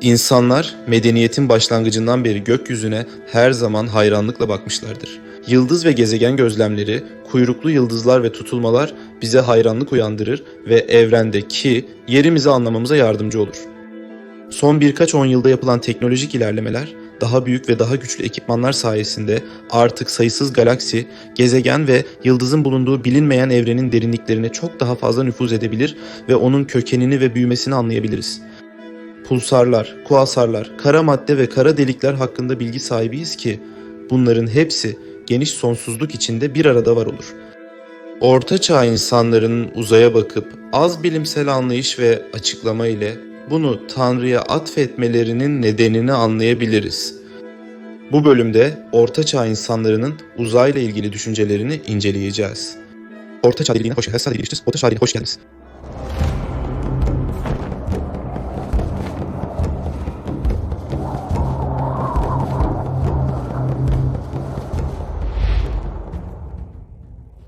İnsanlar medeniyetin başlangıcından beri gökyüzüne her zaman hayranlıkla bakmışlardır. Yıldız ve gezegen gözlemleri, kuyruklu yıldızlar ve tutulmalar bize hayranlık uyandırır ve evrendeki yerimizi anlamamıza yardımcı olur. Son birkaç on yılda yapılan teknolojik ilerlemeler, daha büyük ve daha güçlü ekipmanlar sayesinde artık sayısız galaksi, gezegen ve yıldızın bulunduğu bilinmeyen evrenin derinliklerine çok daha fazla nüfuz edebilir ve onun kökenini ve büyümesini anlayabiliriz. Pulsarlar, kuasarlar, kara madde ve kara delikler hakkında bilgi sahibiyiz ki bunların hepsi geniş sonsuzluk içinde bir arada var olur. Orta çağ insanların uzaya bakıp az bilimsel anlayış ve açıklama ile bunu Tanrı'ya atfetmelerinin nedenini anlayabiliriz. Bu bölümde Orta Çağ insanlarının uzayla ilgili düşüncelerini inceleyeceğiz. Orta Çağ diliğine hoş geldiniz. Orta Çağ hoş geldiniz.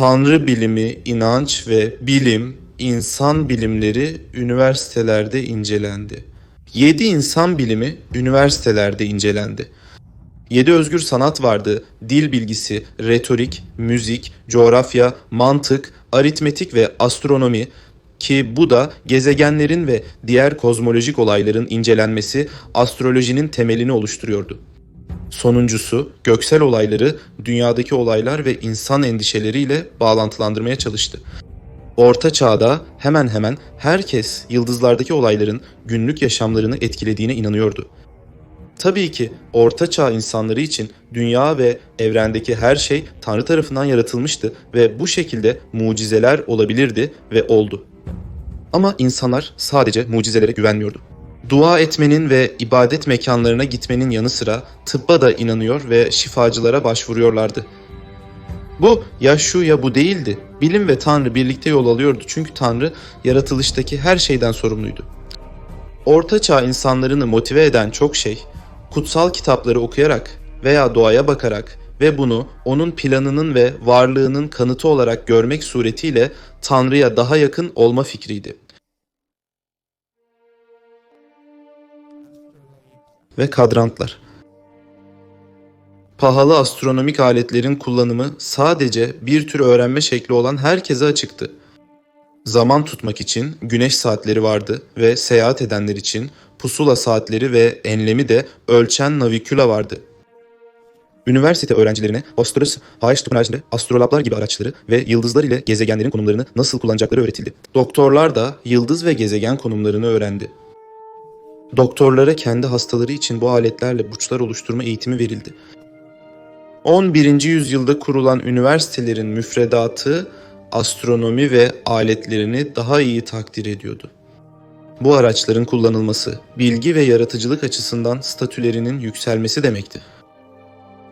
Tanrı bilimi, inanç ve bilim, insan bilimleri üniversitelerde incelendi. 7 insan bilimi üniversitelerde incelendi. 7 özgür sanat vardı. Dil bilgisi, retorik, müzik, coğrafya, mantık, aritmetik ve astronomi ki bu da gezegenlerin ve diğer kozmolojik olayların incelenmesi astrolojinin temelini oluşturuyordu. Sonuncusu göksel olayları dünyadaki olaylar ve insan endişeleriyle bağlantılandırmaya çalıştı. Orta çağda hemen hemen herkes yıldızlardaki olayların günlük yaşamlarını etkilediğine inanıyordu. Tabii ki orta çağ insanları için dünya ve evrendeki her şey Tanrı tarafından yaratılmıştı ve bu şekilde mucizeler olabilirdi ve oldu. Ama insanlar sadece mucizelere güvenmiyordu. Dua etmenin ve ibadet mekanlarına gitmenin yanı sıra tıbba da inanıyor ve şifacılara başvuruyorlardı. Bu ya şu ya bu değildi. Bilim ve Tanrı birlikte yol alıyordu çünkü Tanrı yaratılıştaki her şeyden sorumluydu. Orta çağ insanlarını motive eden çok şey, kutsal kitapları okuyarak veya doğaya bakarak ve bunu onun planının ve varlığının kanıtı olarak görmek suretiyle Tanrı'ya daha yakın olma fikriydi. Ve kadrantlar. Pahalı astronomik aletlerin kullanımı sadece bir tür öğrenme şekli olan herkese açıktı. Zaman tutmak için güneş saatleri vardı ve seyahat edenler için pusula saatleri ve enlemi de ölçen naviküla vardı. Üniversite öğrencilerine Hayaç haricinde astrolablar gibi araçları ve yıldızlar ile gezegenlerin konumlarını nasıl kullanacakları öğretildi. Doktorlar da yıldız ve gezegen konumlarını öğrendi. Doktorlara kendi hastaları için bu aletlerle burçlar oluşturma eğitimi verildi. 11. yüzyılda kurulan üniversitelerin müfredatı astronomi ve aletlerini daha iyi takdir ediyordu. Bu araçların kullanılması, bilgi ve yaratıcılık açısından statülerinin yükselmesi demekti.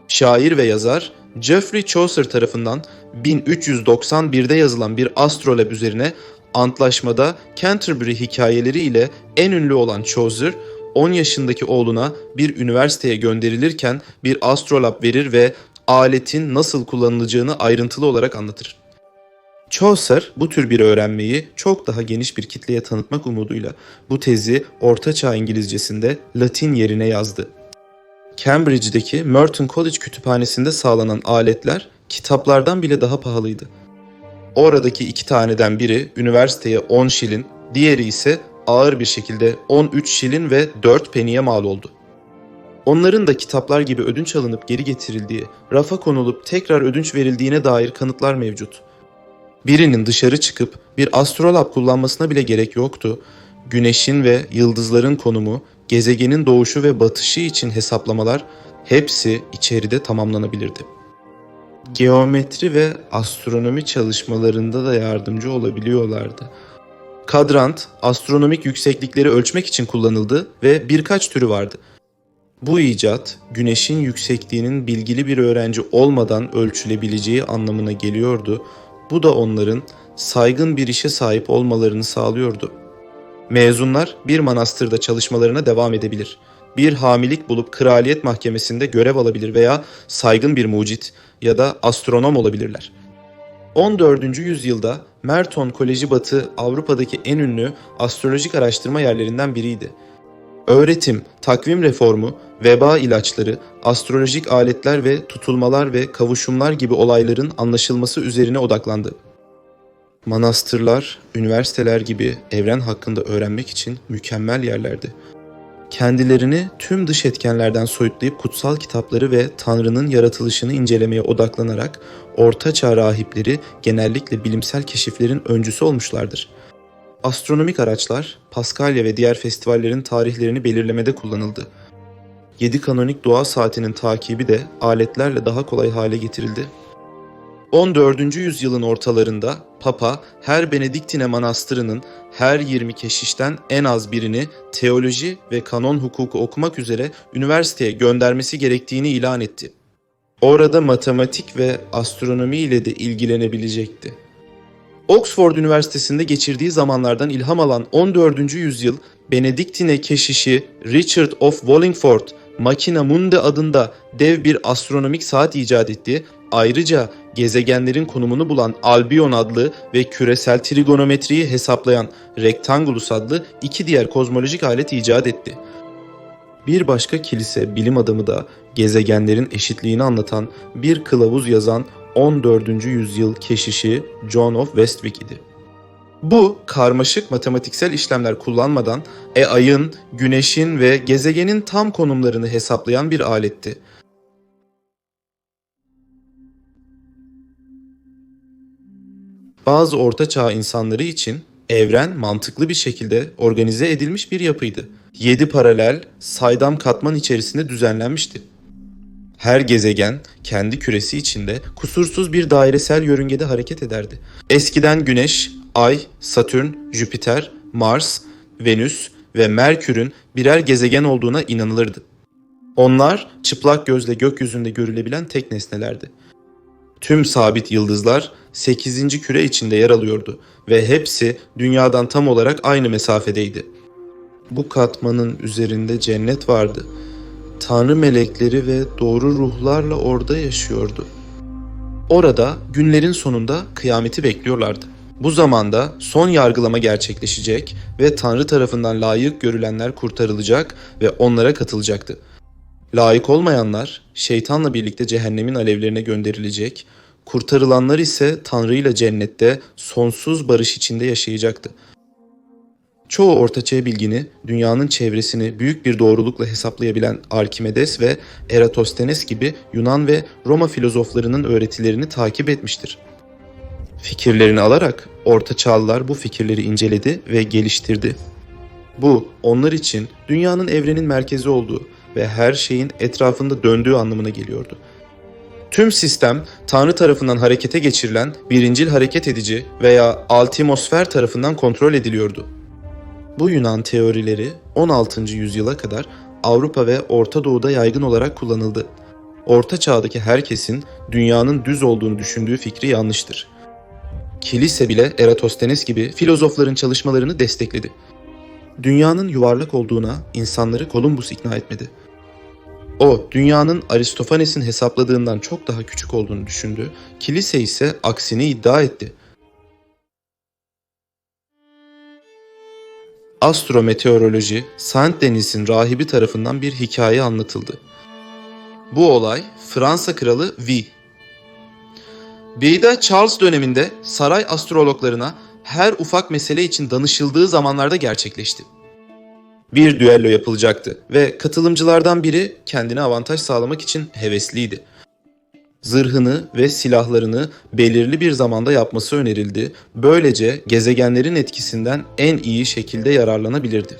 Şair ve yazar Geoffrey Chaucer tarafından 1391'de yazılan bir astrolab üzerine antlaşmada Canterbury hikayeleri ile en ünlü olan Chaucer, 10 yaşındaki oğluna bir üniversiteye gönderilirken bir astrolab verir ve aletin nasıl kullanılacağını ayrıntılı olarak anlatır. Chaucer bu tür bir öğrenmeyi çok daha geniş bir kitleye tanıtmak umuduyla bu tezi Orta Çağ İngilizcesinde Latin yerine yazdı. Cambridge'deki Merton College kütüphanesinde sağlanan aletler kitaplardan bile daha pahalıydı. Oradaki iki taneden biri üniversiteye 10 şilin, diğeri ise ağır bir şekilde 13 şilin ve 4 peniye mal oldu. Onların da kitaplar gibi ödünç alınıp geri getirildiği, rafa konulup tekrar ödünç verildiğine dair kanıtlar mevcut. Birinin dışarı çıkıp bir astrolab kullanmasına bile gerek yoktu. Güneşin ve yıldızların konumu, gezegenin doğuşu ve batışı için hesaplamalar hepsi içeride tamamlanabilirdi. Geometri ve astronomi çalışmalarında da yardımcı olabiliyorlardı. Kadrant, astronomik yükseklikleri ölçmek için kullanıldı ve birkaç türü vardı. Bu icat, güneşin yüksekliğinin bilgili bir öğrenci olmadan ölçülebileceği anlamına geliyordu. Bu da onların saygın bir işe sahip olmalarını sağlıyordu. Mezunlar bir manastırda çalışmalarına devam edebilir. Bir hamilik bulup kraliyet mahkemesinde görev alabilir veya saygın bir mucit ya da astronom olabilirler. 14. yüzyılda Merton Koleji Batı Avrupa'daki en ünlü astrolojik araştırma yerlerinden biriydi. Öğretim, takvim reformu, veba ilaçları, astrolojik aletler ve tutulmalar ve kavuşumlar gibi olayların anlaşılması üzerine odaklandı. Manastırlar, üniversiteler gibi evren hakkında öğrenmek için mükemmel yerlerdi. Kendilerini tüm dış etkenlerden soyutlayıp kutsal kitapları ve Tanrı'nın yaratılışını incelemeye odaklanarak Orta Çağ rahipleri genellikle bilimsel keşiflerin öncüsü olmuşlardır. Astronomik araçlar, Paskalya ve diğer festivallerin tarihlerini belirlemede kullanıldı. 7 kanonik dua saatinin takibi de aletlerle daha kolay hale getirildi 14. yüzyılın ortalarında Papa her Benediktine manastırının her 20 keşişten en az birini teoloji ve kanon hukuku okumak üzere üniversiteye göndermesi gerektiğini ilan etti. Orada matematik ve astronomi ile de ilgilenebilecekti. Oxford Üniversitesi'nde geçirdiği zamanlardan ilham alan 14. yüzyıl Benediktine keşişi Richard of Wallingford Machina Mundi adında dev bir astronomik saat icat etti. Ayrıca gezegenlerin konumunu bulan Albion adlı ve küresel trigonometriyi hesaplayan Rectangulus adlı iki diğer kozmolojik alet icat etti. Bir başka kilise bilim adamı da gezegenlerin eşitliğini anlatan bir kılavuz yazan 14. yüzyıl keşişi John of Westwick idi. Bu karmaşık matematiksel işlemler kullanmadan e ayın, güneşin ve gezegenin tam konumlarını hesaplayan bir aletti. Bazı ortaçağ insanları için evren mantıklı bir şekilde organize edilmiş bir yapıydı. 7 paralel, saydam katman içerisinde düzenlenmişti. Her gezegen kendi küresi içinde kusursuz bir dairesel yörüngede hareket ederdi. Eskiden Güneş, Ay, Satürn, Jüpiter, Mars, Venüs ve Merkür'ün birer gezegen olduğuna inanılırdı. Onlar çıplak gözle gökyüzünde görülebilen tek nesnelerdi. Tüm sabit yıldızlar 8. küre içinde yer alıyordu ve hepsi dünyadan tam olarak aynı mesafedeydi. Bu katmanın üzerinde cennet vardı. Tanrı melekleri ve doğru ruhlarla orada yaşıyordu. Orada günlerin sonunda kıyameti bekliyorlardı. Bu zamanda son yargılama gerçekleşecek ve Tanrı tarafından layık görülenler kurtarılacak ve onlara katılacaktı. Layık olmayanlar şeytanla birlikte cehennemin alevlerine gönderilecek, kurtarılanlar ise Tanrı ile cennette sonsuz barış içinde yaşayacaktı. Çoğu ortaçağ bilgini, dünyanın çevresini büyük bir doğrulukla hesaplayabilen Arkimedes ve Eratosthenes gibi Yunan ve Roma filozoflarının öğretilerini takip etmiştir. Fikirlerini alarak Orta Çağlılar bu fikirleri inceledi ve geliştirdi. Bu onlar için dünyanın evrenin merkezi olduğu ve her şeyin etrafında döndüğü anlamına geliyordu. Tüm sistem Tanrı tarafından harekete geçirilen birincil hareket edici veya altimosfer tarafından kontrol ediliyordu. Bu Yunan teorileri 16. yüzyıla kadar Avrupa ve Orta Doğu'da yaygın olarak kullanıldı. Orta çağdaki herkesin dünyanın düz olduğunu düşündüğü fikri yanlıştır. Kilise bile Eratosthenes gibi filozofların çalışmalarını destekledi. Dünyanın yuvarlak olduğuna insanları Columbus ikna etmedi. O, dünyanın Aristofanes'in hesapladığından çok daha küçük olduğunu düşündü, kilise ise aksini iddia etti. Astrometeoroloji, Saint Denis'in rahibi tarafından bir hikaye anlatıldı. Bu olay Fransa kralı V. V'de Charles döneminde saray astrologlarına her ufak mesele için danışıldığı zamanlarda gerçekleşti. Bir düello yapılacaktı ve katılımcılardan biri kendine avantaj sağlamak için hevesliydi. Zırhını ve silahlarını belirli bir zamanda yapması önerildi. Böylece gezegenlerin etkisinden en iyi şekilde yararlanabilirdi.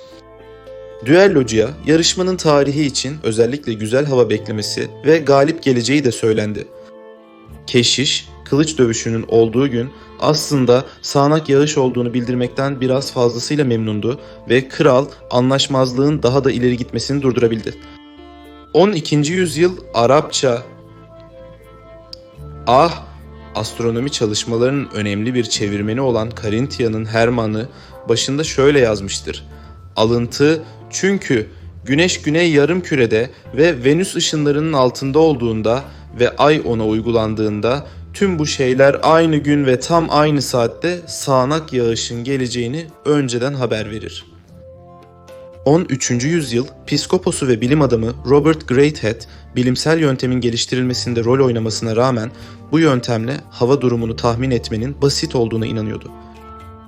Düellocuya yarışmanın tarihi için özellikle güzel hava beklemesi ve galip geleceği de söylendi. Keşiş, kılıç dövüşünün olduğu gün aslında sağanak yağış olduğunu bildirmekten biraz fazlasıyla memnundu ve kral anlaşmazlığın daha da ileri gitmesini durdurabildi. 12. yüzyıl Arapça Ah! Astronomi çalışmalarının önemli bir çevirmeni olan Karintia'nın Herman'ı başında şöyle yazmıştır. Alıntı çünkü Güneş güney yarım kürede ve Venüs ışınlarının altında olduğunda ve ay ona uygulandığında tüm bu şeyler aynı gün ve tam aynı saatte sağanak yağışın geleceğini önceden haber verir. 13. yüzyıl piskoposu ve bilim adamı Robert Greathead, bilimsel yöntemin geliştirilmesinde rol oynamasına rağmen bu yöntemle hava durumunu tahmin etmenin basit olduğuna inanıyordu.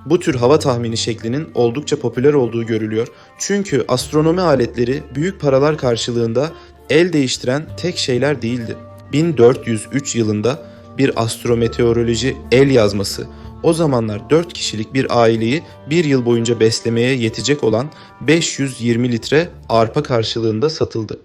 Bu tür hava tahmini şeklinin oldukça popüler olduğu görülüyor. Çünkü astronomi aletleri büyük paralar karşılığında el değiştiren tek şeyler değildi. 1403 yılında bir astrometeoroloji el yazması o zamanlar 4 kişilik bir aileyi bir yıl boyunca beslemeye yetecek olan 520 litre arpa karşılığında satıldı.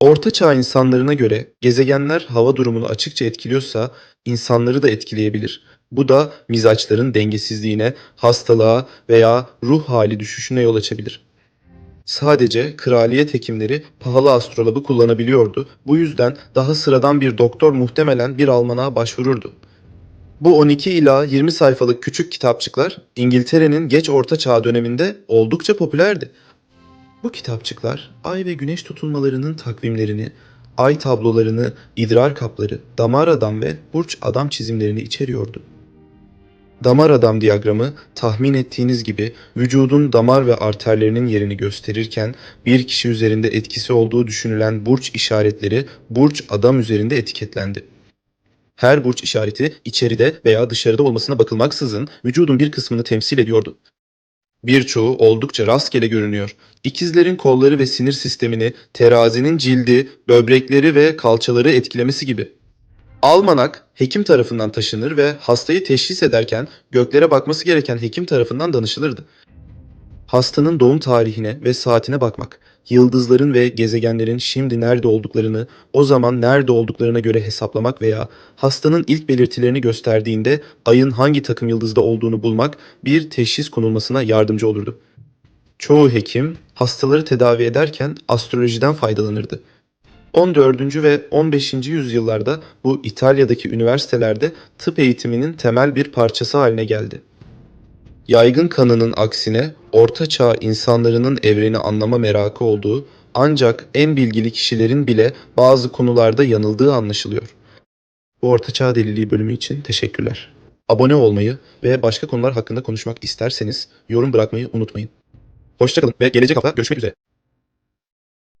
Orta Çağ insanlarına göre gezegenler hava durumunu açıkça etkiliyorsa insanları da etkileyebilir. Bu da mizaçların dengesizliğine, hastalığa veya ruh hali düşüşüne yol açabilir. Sadece kraliyet hekimleri pahalı astrolabı kullanabiliyordu. Bu yüzden daha sıradan bir doktor muhtemelen bir almanağa başvururdu. Bu 12 ila 20 sayfalık küçük kitapçıklar İngiltere'nin geç orta çağ döneminde oldukça popülerdi. Bu kitapçıklar ay ve güneş tutulmalarının takvimlerini, ay tablolarını, idrar kapları, damar adam ve burç adam çizimlerini içeriyordu. Damar adam diyagramı tahmin ettiğiniz gibi vücudun damar ve arterlerinin yerini gösterirken bir kişi üzerinde etkisi olduğu düşünülen burç işaretleri burç adam üzerinde etiketlendi. Her burç işareti içeride veya dışarıda olmasına bakılmaksızın vücudun bir kısmını temsil ediyordu. Birçoğu oldukça rastgele görünüyor. İkizlerin kolları ve sinir sistemini, terazinin cildi, böbrekleri ve kalçaları etkilemesi gibi. Almanak hekim tarafından taşınır ve hastayı teşhis ederken göklere bakması gereken hekim tarafından danışılırdı. Hastanın doğum tarihine ve saatine bakmak, yıldızların ve gezegenlerin şimdi nerede olduklarını, o zaman nerede olduklarına göre hesaplamak veya hastanın ilk belirtilerini gösterdiğinde ayın hangi takım yıldızda olduğunu bulmak bir teşhis konulmasına yardımcı olurdu. Çoğu hekim hastaları tedavi ederken astrolojiden faydalanırdı. 14. ve 15. yüzyıllarda bu İtalya'daki üniversitelerde tıp eğitiminin temel bir parçası haline geldi. Yaygın kanının aksine Orta Çağ insanlarının evreni anlama merakı olduğu ancak en bilgili kişilerin bile bazı konularda yanıldığı anlaşılıyor. Bu Orta Çağ Deliliği bölümü için teşekkürler. Abone olmayı ve başka konular hakkında konuşmak isterseniz yorum bırakmayı unutmayın. Hoşçakalın ve gelecek hafta görüşmek üzere.